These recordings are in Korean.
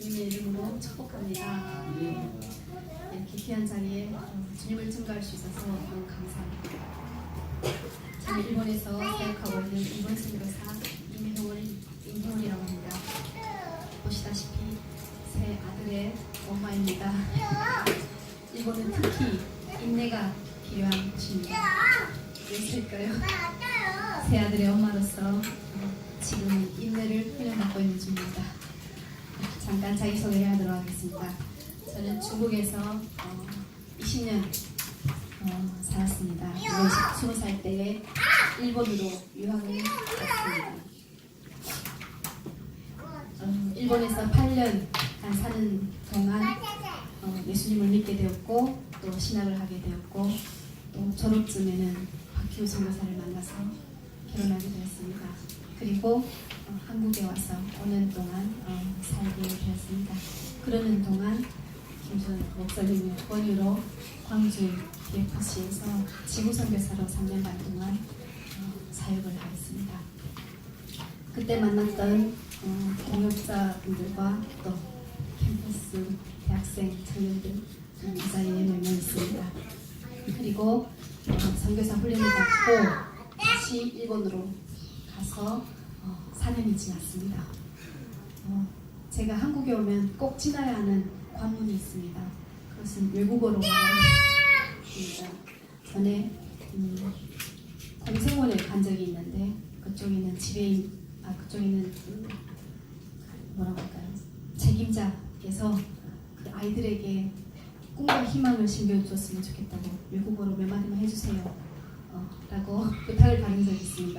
주님의 이름으로 축복합니다. 이렇게 귀한 자리에 어, 주님을 증거할 수 있어서 너무 감사합니다. 저는 일본에서 사역하고 있는 일본 선교사 임효월, 임효월이라고 합니다. 보시다시피 새 아들의 엄마입니다. 일본은 특히 인내가 필요한 곳입니다. 왜 있을까요? 새 아들의 엄마로서 어, 지금 인내를 훈련받고 있는 중입니다. 잠깐 자기소개를 하도록 하겠습니다. 저는 중국에서 어, 20년 어, 살았습니다. 그리고 20살 때 일본으로 유학을 갔습니다. 어, 일본에서 8년 간 사는 동안 어, 예수님을 믿게 되었고 또 신학을 하게 되었고 또 졸업쯤에는 박희우 선교사를 만나서 결혼하게 되었습니다. 그리고 어, 한국에 와서 5년 동안 어, 살게 되었습니다. 그러는 동안 김준 목사님의 권유로 광주 DFC에서 지구선교사로 3년 반 동안 어, 사역을 하였습니다. 그때 만났던 어, 동역자분들과 또 캠퍼스 대학생 청년들 음, 이 자리에 몇명 있습니다. 그리고 어, 선교사 훈련을 받고 다시 일본으로 가서 어, 4년이 지났습니다. 어, 제가 한국에 오면 꼭 지나야 하는 관문이 있습니다. 그것은 외국어로 말합니다. 전에 음, 공생원에 간 적이 있는데 그쪽에는 지배인 아 그쪽에는 음, 뭐라고 할까요? 책임자께서 그 아이들에게 꿈과 희망을 심겨줬으면 좋겠다고 외국어로 몇 마디만 해주세요. 어, 라고 부탁을 받은 적이 있습니다.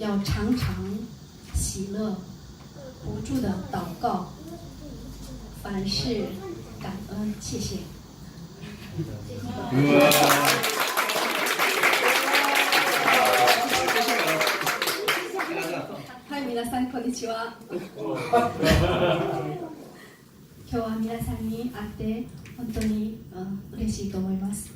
要常常喜乐，不住的祷告，凡事感恩，谢谢。 はい、皆さんこんにちは。今日は皆さんに会って本当に、うん、嬉しいと思います。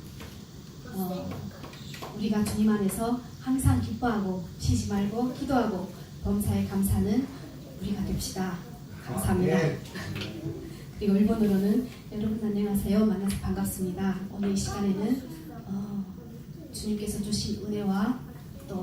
우리가 주님 안에서 항상 기뻐하고 쉬지 말고 기도하고 범사에 감사는 우리가 됩시다. 감사합니다. 그리고 일본어로는 여러분 안녕하세요. 만나서 반갑습니다. 오늘 이 시간에는 어, 주님께서 주신 은혜와 또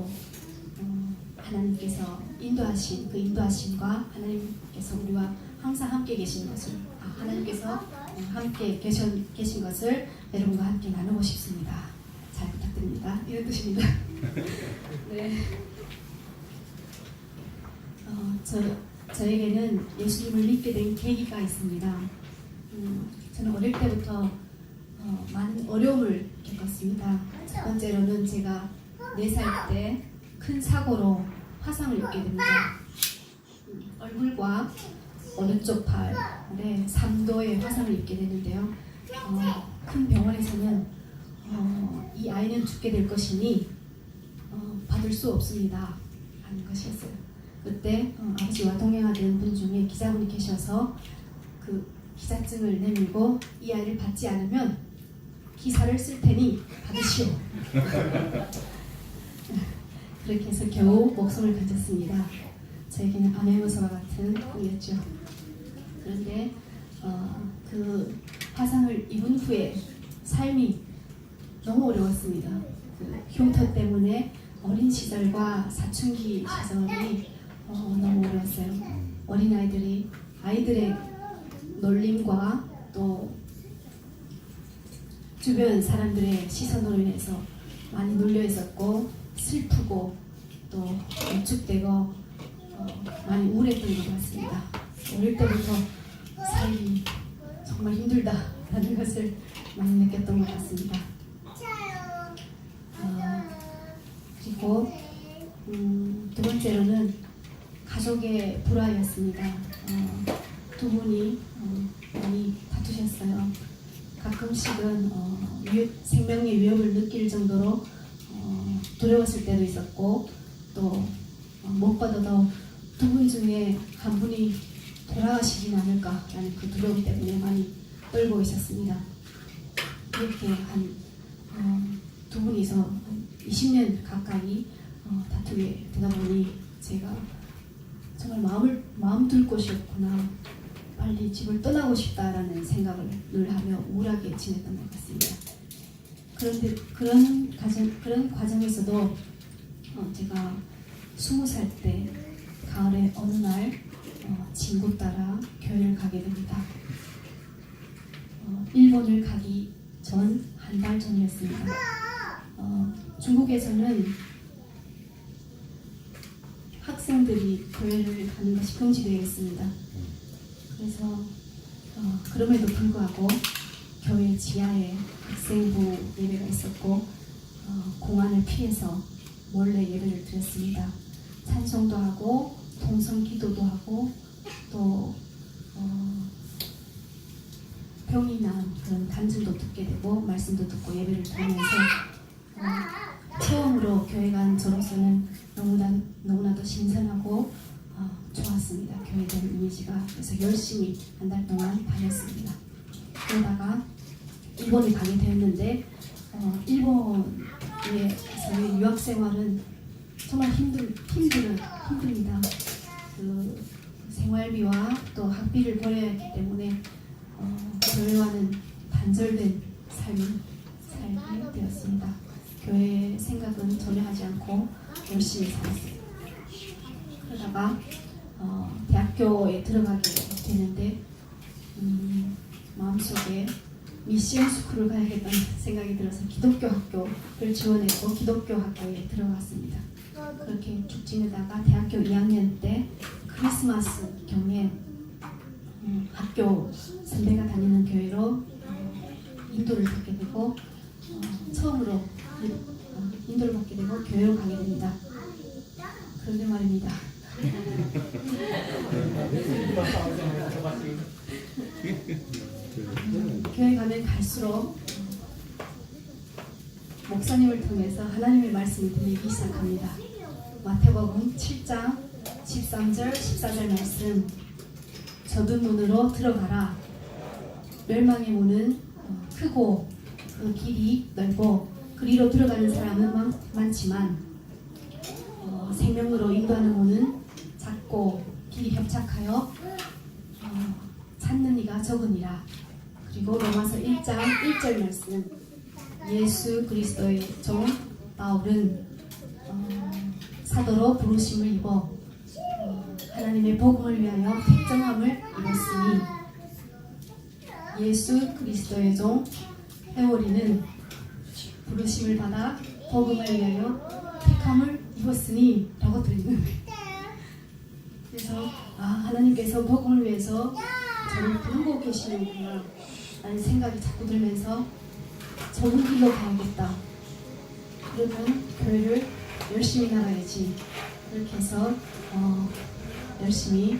어, 하나님께서 인도하신 그 인도하심과 하나님께서 우리와 항상 함께 계신 것을 아, 하나님께서 어, 함께 계신, 계신 것을 여러분과 함께 나누고 싶습니다. 잘 부탁드립니다. 이런 뜻입니다. 네. 어, 저, 저에게는 예수님을 믿게 된 계기가 있습니다. 음, 저는 어릴 때부터 어, 많은 어려움을 겪었습니다. 첫 번째로는 제가 4살 때 큰 사고로 화상을 입게 됩니다. 음, 얼굴과 오른쪽 팔에 3도의 화상을 입게 되는데요. 어, 큰 병원에서는 어, 이 아이는 죽게 될 것이니 어, 받을 수 없습니다. 하는 것이었어요. 그때 어, 아버지와 동행하던 분 중에 기자분이 계셔서 그 기자증을 내밀고 이 아이를 받지 않으면 기사를 쓸 테니 받으시오. 그렇게 해서 겨우 목숨을 건졌습니다. 저에게는 무서와 같은 꿈이었죠. 그런데 어, 그 화상을 입은 후에 삶이 너무 어려웠습니다. 그 흉터 때문에 어린 시절과 사춘기 시절이 어, 너무 어려웠어요. 어린 아이들이 아이들의 놀림과 또 주변 사람들의 시선으로 인해서 많이 눌려 있었고 슬프고 또 위축되고 어, 많이 우울했던 것 같습니다. 어릴 때부터 살기 정말 힘들다라는 것을 많이 느꼈던 것 같습니다. 어, 그리고 음, 두 번째로는 가족의 불화였습니다. 어, 두 분이 어, 많이 다투셨어요. 가끔씩은 어, 위- 생명의 위협을 느낄 정도로 어, 두려웠을 때도 있었고 또 어, 무엇보다도 두 분 중에 한 분이 돌아가시진 않을까라는 그 두려움 때문에 많이 떨고 있었습니다. 이렇게 한 어, 두 분이서 한 20년 가까이 어, 다투게 되다 보니 제가 정말 마음을 마음 둘 곳이 없구나 빨리 집을 떠나고 싶다라는 생각을 늘 하며 우울하게 지냈던 것 같습니다. 그런데 그런 과정 그런 과정에서도 어, 제가 스무 살 때 가을에 어느 날 어, 친구 따라 교회를 가게 됩니다. 어, 일본을 가기 전 한 달 전이었습니다. 어, 중국에서는 학생들이 교회를 가는 것이 금지되어 있습니다. 그래서 어, 그럼에도 불구하고 교회 지하에 학생부 예배가 있었고 어, 공안을 피해서 몰래 예배를 드렸습니다. 찬송도 하고 동성 기도도 하고 또 어, 병이 난 그런 간증도 듣게 되고 말씀도 듣고 예배를 드리면서 어, 처음으로 교회 간 저로서는 너무나 너무나도 신선하고 어, 좋았습니다. 교회에 대한 이미지가 그래서 열심히 한 달 동안 다녔습니다. 그러다가 일본에 가게 되었는데 어, 일본에서의 유학 생활은 정말 힘들 힘들어 힘듭니다. 그 생활비와 또 학비를 벌여야 하기 때문에 어, 교회와는 단절된 삶을 살게 되었습니다. 교회 생각은 전혀 하지 않고 열심히 살았어요. 그러다가 어, 대학교에 들어가게 되는데 음, 마음속에 미션 스쿨을 가야겠다는 생각이 들어서 기독교 학교를 지원했고 기독교 학교에 들어갔습니다. 그렇게 쭉 지내다가 대학교 2학년 때 크리스마스 경에 음, 학교 선배가 다니는 교회로 어, 인도를 받게 되고 어, 처음으로 인- 어, 인도를 받게 되고 교회로 가게 됩니다. 그런데 말입니다. 교회 가면 갈수록 목사님을 통해서 하나님의 말씀이 들리기 시작합니다. 마태복음 7장 13절 14절 말씀 좁은 문으로 들어가라 멸망의 문은 어, 크고 그 길이 넓고 그리로 들어가는 사람은 많, 많지만 어, 생명으로 인도하는 문은 작고 길이 협착하여 어, 찾는 이가 적으니라. 그리고 로마서 1장 1절 말씀 예수 그리스도의 종 바울은 어, 사도로 부르심을 입어 어, 하나님의 복음을 위하여 택정함을 입었으니 예수 그리스도의 종 회오리는 부르심을 받아 복음을 위하여 택함을 입었으니 라고 들리는. 그래서 아 하나님께서 복음을 위해서 저를 부르고 계시는구나 라는 생각이 자꾸 들면서 좁은 길로 가야겠다. 그러면 교회를 열심히 나가야지. 이렇게 해서 어, 열심히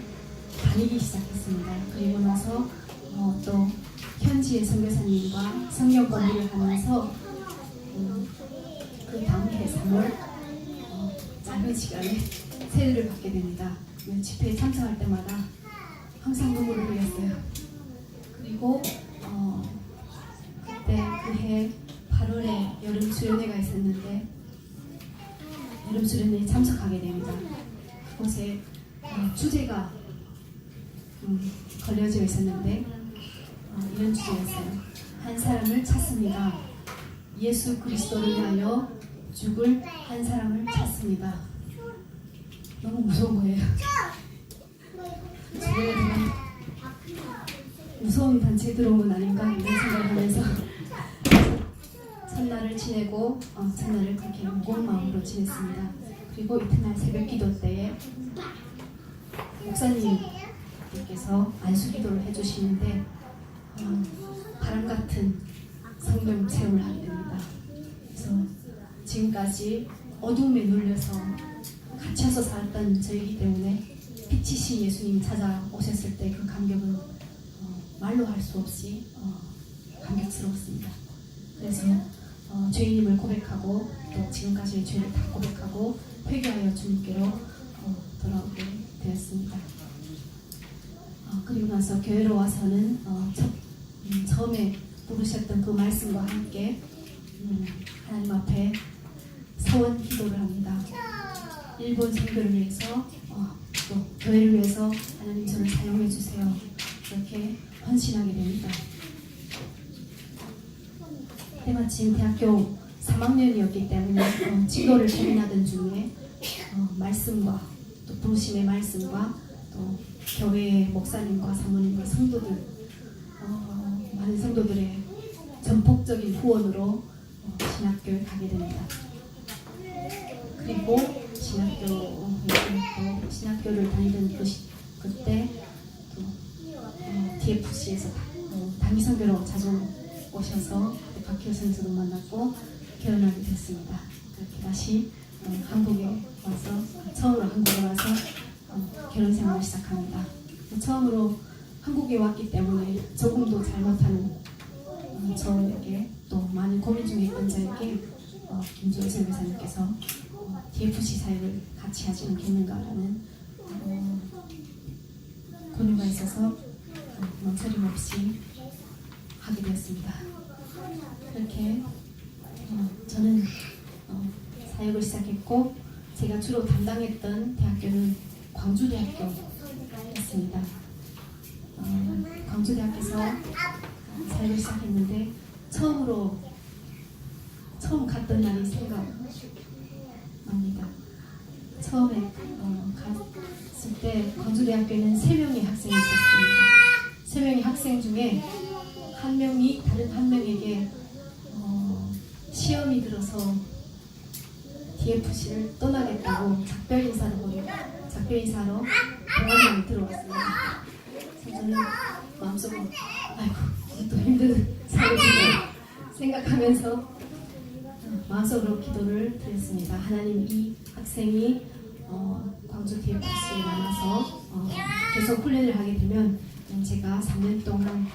다니기 시작했습니다. 그리고 나서 어, 또 현지의 선교사님과 성경 공부를 하면서 3월 어, 작은 시간에 세례를 받게 됩니다. 그 집회에 참석할 때마다 항상 눈물을 흘렸어요. 그리고 어, 그때 그해 8월에 여름 수련회가 있었는데 여름 수련회에 참석하게 됩니다. 그곳에 어, 주제가 음, 걸려져 있었는데 어, 이런 주제였어요. 한 사람을 찾습니다. 예수 그리스도를 위하여 죽을 한 사람을 찾습니다. 너무 무서운 거예요. 주변에 그냥 무서운 단체에 들어온 건 아닌가 이런 생각을 하면서 첫날을 지내고 어, 첫날을 그렇게 무거운 마음으로 지냈습니다. 그리고 이튿날 새벽 기도 때에 목사님께서 안수 기도를 해주시는데 어, 바람 같은 성경 체험을 하게 됩니다. 그래서 지금까지 어둠에 눌려서 갇혀서 살았던 저이기 때문에 빛이신 예수님이 찾아오셨을 때 그 감격은 어, 말로 할 수 없이 어, 감격스러웠습니다. 그래서 어, 죄인임을 고백하고 또 지금까지의 죄를 다 고백하고 회개하여 주님께로 어, 돌아오게 되었습니다. 어, 그리고 나서 교회로 와서는 어, 첫, 음, 처음에 부르셨던 그 말씀과 함께 음, 하나님 앞에 서원 기도를 합니다. 일본 선교를 위해서 어, 또 교회를 위해서 하나님 저를 사용해 주세요. 이렇게 헌신하게 됩니다. 때마침 대학교 3학년이었기 때문에 어, 진도를 고민하던 중에 어, 말씀과 또 부르심의 말씀과 또 교회의 목사님과 사모님과 성도들 어, 많은 성도들의 전폭적인 후원으로 어, 신학교에 가게 됩니다. 그리고 신학교 또 신학교를 다니던 그 시, 그때 또 어, DFC에서 어, 단기 선교로 자주 오셔서 박희호 선수도 만났고 결혼하게 됐습니다. 그렇게 다시 어, 한국에 와서 처음으로 한국에 와서 어, 결혼 생활을 시작합니다. 처음으로 한국에 왔기 때문에 조금도 잘못하는 어, 저에게 또 많은 고민 중에 있던 저에게 어, 김주호 선교사님께서 어, DFC 사역을 같이 하지 않겠는가라는 어, 권유가 있어서 어, 망설임 없이 하게 되었습니다. 이렇게 어, 저는 어, 사역을 시작했고 제가 주로 담당했던 대학교는 광주대학교였습니다. 어, 광주대학에서 사역을 시작했는데 처음으로 처음 갔던 날이 생각 납니다. 처음에 어, 갔을 때 광주대학교에는 세 명의 학생이 있었습니다. 세 명의 학생 중에 한 명이 다른 한 명에게 어, 시험이 들어서 DFC를 떠나겠다고 작별 인사를 보내고 작별 인사로 병원에 들어왔습니다. 저는 마음속으로 아이고 또 힘든 사람을 생각하면서 어, 마음속으로 기도를 드렸습니다. 하나님 이 학생이 어, 광주 DFC에 남아서 어, 계속 훈련을 하게 되면 제가 3년 동안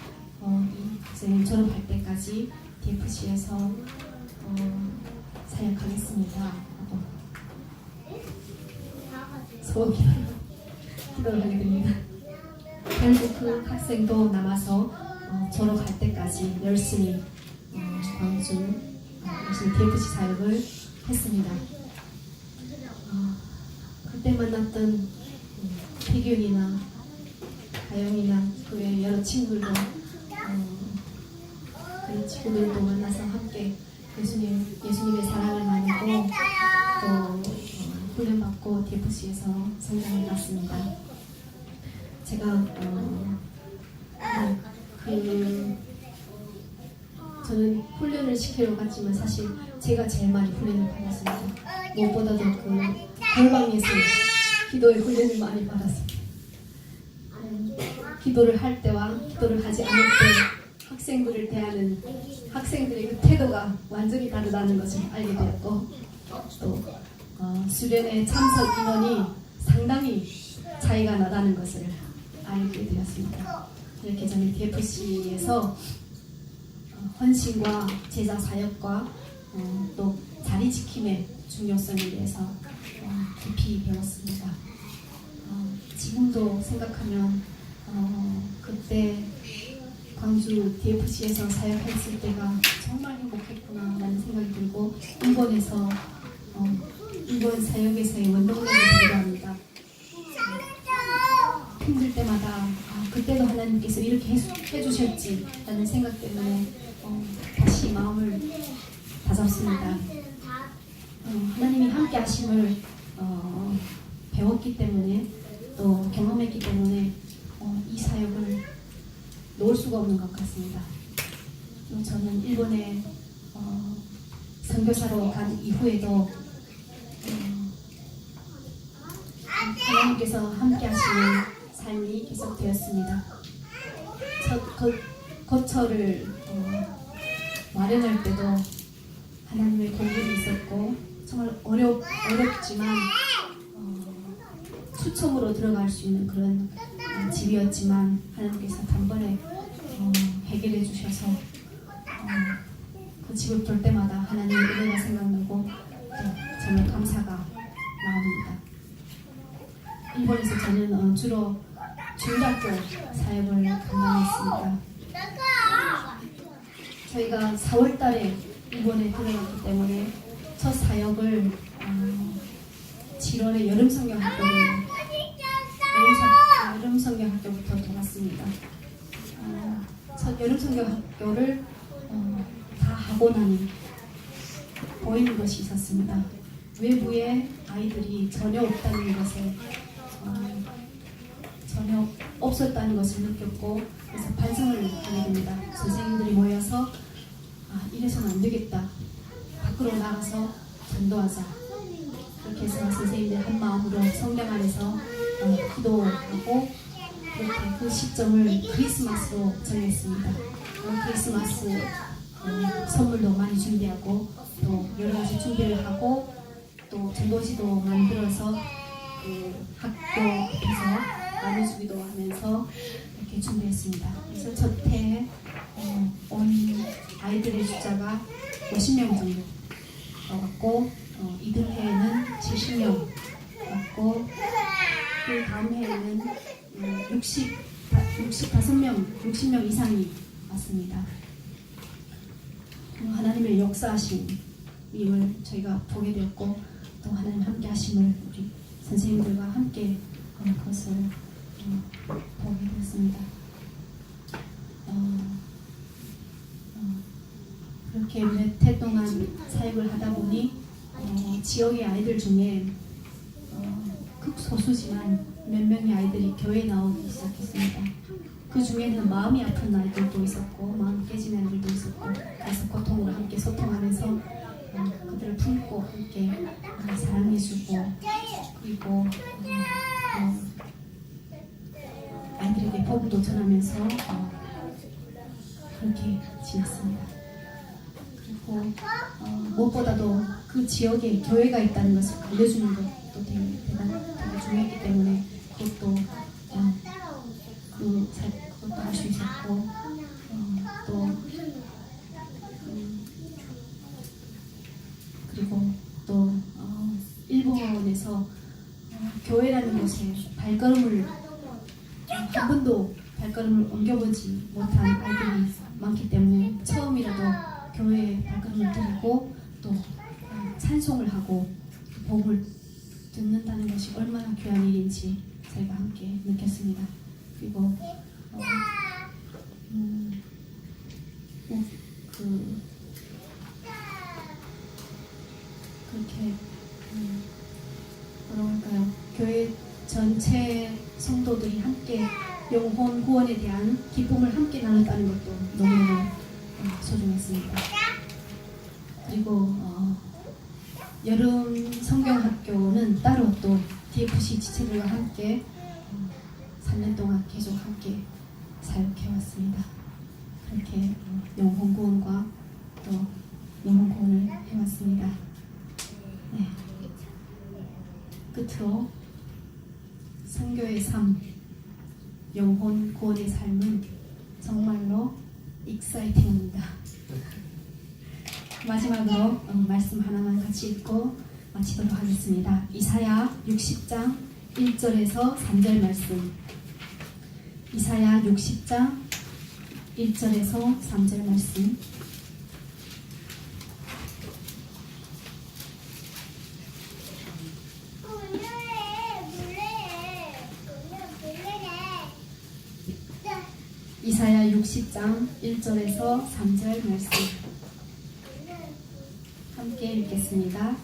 어, 이 학생을 졸업할 때까지 DFC에서 어, 사역하겠습니다. 하고 소원을 기도를 하게 됩니다. 결국 그 학생도 남아서 어, 졸업할 때까지 열심히 어, 광주 어, 열심히 DFC 사역을 했습니다. 어, 그때 만났던 음, 태균이나 가영이나 그 외 여러 친구들도 어, 그 친구들도 만나서 함께 예수님 예수님의 사랑을 나누고 또 어, 훈련받고 DFC에서 성장해 갔습니다. 제가 어, 어, 그 저는 훈련을 시키러 갔지만 사실 제가 제일 많이 훈련을 받았습니다. 무엇보다도 그 골방에서 기도의 훈련을 많이 받았습니다. 음, 기도를 할 때와 기도를 하지 않을 때 학생들을 대하는 학생들의 그 태도가 완전히 다르다는 것을 알게 되었고 또 어, 수련회 참석 인원이 상당히 차이가 나다는 것을 알게 되었습니다. 이렇게 저는 DFC에서 어, 헌신과 제자 사역과 어, 또 자리 지킴의 중요성에 대해서 어, 깊이 배웠습니다. 어, 지금도 생각하면 어, 그때 광주 DFC에서 사역했을 때가 정말 행복했구나라는 생각이 들고 일본에서 어, 일본 사역에서의 원동력이 되기도 합니다. 힘들 때마다 아, 그때도 하나님께서 이렇게 해, 해주셨지라는 생각 때문에 어, 다시 마음을 다잡습니다. 어, 하나님이 함께 하심을 어, 배웠기 때문에 또 경험했기 때문에 어, 이 사역을 놓을 수가 없는 것 같습니다. 또 저는 일본에 어, 선교사로 간 이후에도 어, 하나님께서 함께 하시는 삶이 계속되었습니다. 첫 거, 거처를 어, 마련할 때도 하나님의 공급이 있었고 정말 어렵, 어렵지만 어, 추첨으로 들어갈 수 있는 그런 어, 집이었지만 하나님께서 단번에 어, 해결해 주셔서 어, 그 집을 볼 때마다 하나님의 은혜가 생각나고 또 정말 감사가 나옵니다. 일본에서 저는 어, 주로 중학교 사역을 감당했습니다. 저희가 4월 달에 일본에 들어갔기 때문에 첫 사역을 어, 7월에 여름 성경 학교를 여름, 사- 여름 성경 학교부터 돌았습니다. 어, 첫 여름 성경 학교를 어, 다 하고 나니 보이는 것이 있었습니다. 외부에 아이들이 전혀 없다는 것에 어, 전혀 없었다는 것을 느꼈고 그래서 반성을 하게 됩니다. 선생님들이 모여서 아 이래서는 안 되겠다. 밖으로 나가서 전도하자. 그렇게 해서 선생님들 한 마음으로 성령 안에서 어, 기도하고 그렇게 그 시점을 크리스마스로 정했습니다. 어, 크리스마스 어, 선물도 많이 준비하고 또 여러 가지 준비를 하고 또 전도지도 만들어서 그 학교 앞에서 나눠주기도 하면서 이렇게 준비했습니다. 그래서 저태 어, 온 아이들의 숫자가 50명 정도 왔고 어, 이들 해에는 70명 왔고 그 다음 해에는 음, 60, 65명, 60명 이상이 왔습니다. 어, 하나님의 역사하심을 저희가 보게 되었고 또 하나님 함께 하심을 우리 선생님들과 함께 어, 그것을 어, 보게 되었습니다. 그렇게 몇 해 동안 사역을 하다 보니 어, 지역의 아이들 중에 어, 극소수지만 몇 명의 아이들이 교회에 나오기 시작했습니다. 그 중에는 마음이 아픈 아이들도 있었고 마음 깨진 아이들도 있었고 그래서 고통으로 함께 소통하면서 어, 그들을 품고 함께 어, 사랑해주고 그리고 어, 어, 아이들에게 복음도 전하면서 어, 그렇게 지냈습니다. 그리고 어, 무엇보다도 그 지역에 교회가 있다는 것을 알려주는 것도 되게 대단 되게 중요했기 때문에 그것도 어, 그 사- 그것도 할 수 있었고 어, 또 음, 그리고 또 어, 일본에서 어, 교회라는 곳에 발걸음을 어, 한 번도 발걸음을 옮겨보지 못한 아이들이 많기 때문에 처음이라도 교회에 발걸음을 들이고 또 어, 찬송을 하고 복을 듣는다는 것이 얼마나 귀한 일인지 저희가 함께 느꼈습니다. 그리고 어, 음, 그렇게 음, 뭐라고 할까요? 교회 전체 성도들이 함께 영혼 구원에 대한 기쁨을 함께 나눴다는 것도 너무너무 어, 소중했습니다. 끝으로 선교의 삶, 영혼 구원의 삶은 정말로 익사이팅합니다. 마지막으로 어, 말씀 하나만 같이 읽고 마치도록 하겠습니다. 이사야 60장 1절에서 3절 말씀. 이사야 60장 1절에서 3절 말씀. 이사야 60장 1절에서 3절 말씀. 함께 읽겠습니다.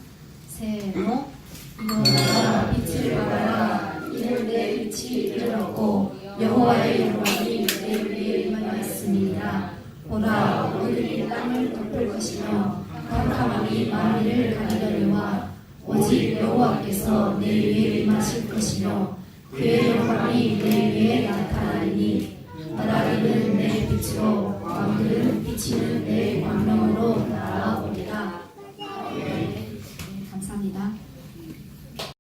세모 이거가 빛을 발하라. 이는 내 빛이 이르렀고 여호와의 영광이 내 위에 임하였습니다. 보라 오늘이 땅을 덮을 것이며 캄캄함이 만민을 가리려니와 오직 여호와께서 내 위에 임하실 것이며 그의 영광이 내 위에 나타나리니 나라에는 내 빛으로 왕들은 비치는 내 광명으로